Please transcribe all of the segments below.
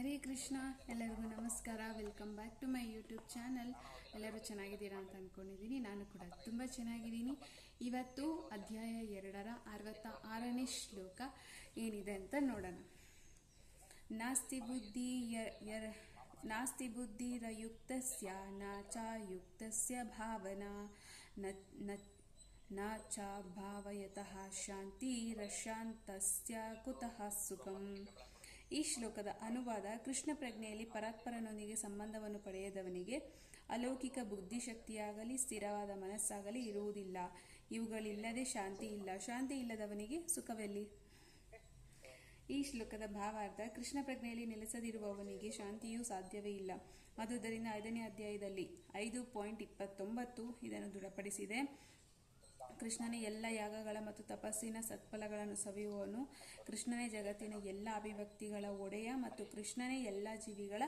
ಹರೇ ಕೃಷ್ಣ, ಎಲ್ಲರಿಗೂ ನಮಸ್ಕಾರ. Welcome back to my YouTube channel ಎಲ್ಲರೂ ಚೆನ್ನಾಗಿದ್ದೀರಾ ಅಂತ ಅಂದ್ಕೊಂಡಿದ್ದೀನಿ ನಾನು ಕೂಡ ತುಂಬ ಚೆನ್ನಾಗಿದ್ದೀನಿ. ಇವತ್ತು ಅಧ್ಯಾಯ ಎರಡರ ಅರವತ್ತ ಆರನೇ ಶ್ಲೋಕ ಏನಿದೆ ಅಂತ ನೋಡೋಣ. ನಾಸ್ತಿ ಬುದ್ಧಿ ಯರ ನಾಸ್ತಿ ಬುದ್ಧಿರಯುಕ್ತಸ್ಯ ನ ಚಾಯುಕ್ತಸ್ಯ ಭಾವನಾ ನ ನ ಚ ಭಾವಯತಃ ಶಾಂತಿರಶಾಂತಸ್ಯ ಕುತಃ ಸುಖಂ. ಈ ಶ್ಲೋಕದ ಅನುವಾದ ಕೃಷ್ಣ ಪ್ರಜ್ಞೆಯಲ್ಲಿ ಪರಾತ್ಪರನೊಂದಿಗೆ ಸಂಬಂಧವನ್ನು ಪಡೆಯದವನಿಗೆ ಅಲೌಕಿಕ ಬುದ್ಧಿಶಕ್ತಿಯಾಗಲಿ, ಸ್ಥಿರವಾದ ಮನಸ್ಸಾಗಲಿ ಇರುವುದಿಲ್ಲ. ಇವುಗಳಿಲ್ಲದೆ ಶಾಂತಿ ಇಲ್ಲ. ಶಾಂತಿ ಇಲ್ಲದವನಿಗೆ ಸುಖವೆಲ್ಲಿ? ಈ ಶ್ಲೋಕದ ಭಾವಾರ್ಥ ಕೃಷ್ಣ ಪ್ರಜ್ಞೆಯಲ್ಲಿ ನೆಲೆಸದಿರುವವನಿಗೆ ಶಾಂತಿಯೂ ಸಾಧ್ಯವೇ ಇಲ್ಲ. ಆದುದರಿಂದ ಐದನೇ ಅಧ್ಯಾಯದಲ್ಲಿ ಐದು ಪಾಯಿಂಟ್ ಇಪ್ಪತ್ತೊಂಬತ್ತು ಇದನ್ನು ದೃಢಪಡಿಸಿದೆ. ಕೃಷ್ಣನೇ ಎಲ್ಲ ಯಾಗಗಳ ಮತ್ತು ತಪಸ್ಸಿನ ಸತ್ಫಲಗಳನ್ನು ಸವಿಯುವನು ಕೃಷ್ಣನೇ ಜಗತ್ತಿನ ಎಲ್ಲ ಅಭಿವ್ಯಕ್ತಿಗಳ ಒಡೆಯ ಮತ್ತು ಕೃಷ್ಣನೇ ಎಲ್ಲ ಜೀವಿಗಳ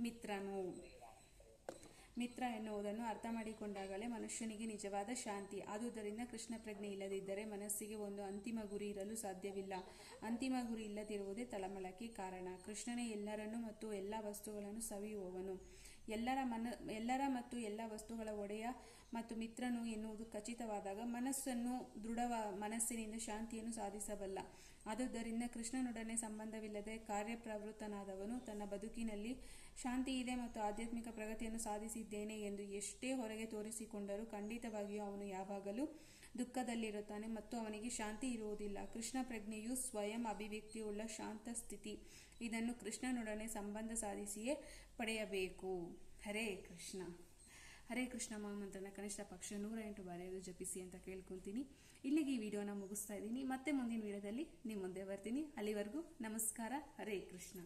ಮಿತ್ರನು. ಮಿತ್ರ ಎನ್ನುವುದನ್ನು ಅರ್ಥ ಮಾಡಿಕೊಂಡಾಗಲೇ ಮನುಷ್ಯನಿಗೆ ನಿಜವಾದ ಶಾಂತಿ. ಆದುದರಿಂದ ಕೃಷ್ಣ ಪ್ರಜ್ಞೆ ಇಲ್ಲದಿದ್ದರೆ ಮನಸ್ಸಿಗೆ ಒಂದು ಅಂತಿಮ ಗುರಿ ಇರಲು ಸಾಧ್ಯವಿಲ್ಲ. ಅಂತಿಮ ಗುರಿ ಇಲ್ಲದಿರುವುದೇ ತಳಮಳಕ್ಕೆ ಕಾರಣ. ಕೃಷ್ಣನೇ ಎಲ್ಲರನ್ನು ಮತ್ತು ಎಲ್ಲ ವಸ್ತುಗಳನ್ನು ಸವಿಯುವವನು. ಎಲ್ಲರ ಮನ, ಎಲ್ಲರ ಮತ್ತು ಎಲ್ಲ ವಸ್ತುಗಳ ಒಡೆಯ ಮತ್ತು ಮಿತ್ರನು ಎನ್ನುವುದು ಖಚಿತವಾದಾಗ ಮನಸ್ಸನ್ನು ದೃಢವ, ಮನಸ್ಸಿನಿಂದ ಶಾಂತಿಯನ್ನು ಸಾಧಿಸಬಲ್ಲ. ಆದುದರಿಂದ ಕೃಷ್ಣನೊಡನೆ ಸಂಬಂಧವಿಲ್ಲದೆ ಕಾರ್ಯಪ್ರವೃತ್ತನಾದವನು ತನ್ನ ಬದುಕಿನಲ್ಲಿ ಶಾಂತಿ ಇದೆ ಮತ್ತು ಆಧ್ಯಾತ್ಮಿಕ ಪ್ರಗತಿಯನ್ನು ಸಾಧಿಸಿದ್ದೇನೆ ಎಂದು ಎಷ್ಟೇ ಹೊರಗೆ ತೋರಿಸಿಕೊಂಡರೂ ಖಂಡಿತವಾಗಿಯೂ ಅವನು ಯಾವಾಗಲೂ ದುಃಖದಲ್ಲಿರುತ್ತಾನೆ ಮತ್ತು ಅವನಿಗೆ ಶಾಂತಿ ಇರುವುದಿಲ್ಲ. ಕೃಷ್ಣ ಪ್ರಜ್ಞೆಯು ಸ್ವಯಂ ಅಭಿವ್ಯಕ್ತಿಯುಳ್ಳ ಶಾಂತ ಸ್ಥಿತಿ. ಇದನ್ನು ಕೃಷ್ಣನೊಡನೆ ಸಂಬಂಧ ಸಾಧಿಸಿಯೇ ಪಡೆಯಬೇಕು. ಹರೇ ಕೃಷ್ಣ. ಹರೇ ಕೃಷ್ಣ ಮಹಾಮಂತ್ರನ ಕನಿಷ್ಠ ಪಕ್ಷ ನೂರ ಎಂಟು ಬಾರಿಯಾದರೂ ಜಪಿಸಿ ಅಂತ ಕೇಳ್ಕೊತೀನಿ ಇಲ್ಲಿಗೆ ಈ ವಿಡಿಯೋನ ಮುಗಿಸ್ತಾ ಇದ್ದೀನಿ. ಮತ್ತೆ ಮುಂದಿನ ವಿಡಿಯೋದಲ್ಲಿ ನಿಮ್ಮ ಮುಂದೆ ಬರ್ತೀನಿ. ಅಲ್ಲಿವರೆಗೂ ನಮಸ್ಕಾರ. ಹರೇ ಕೃಷ್ಣ.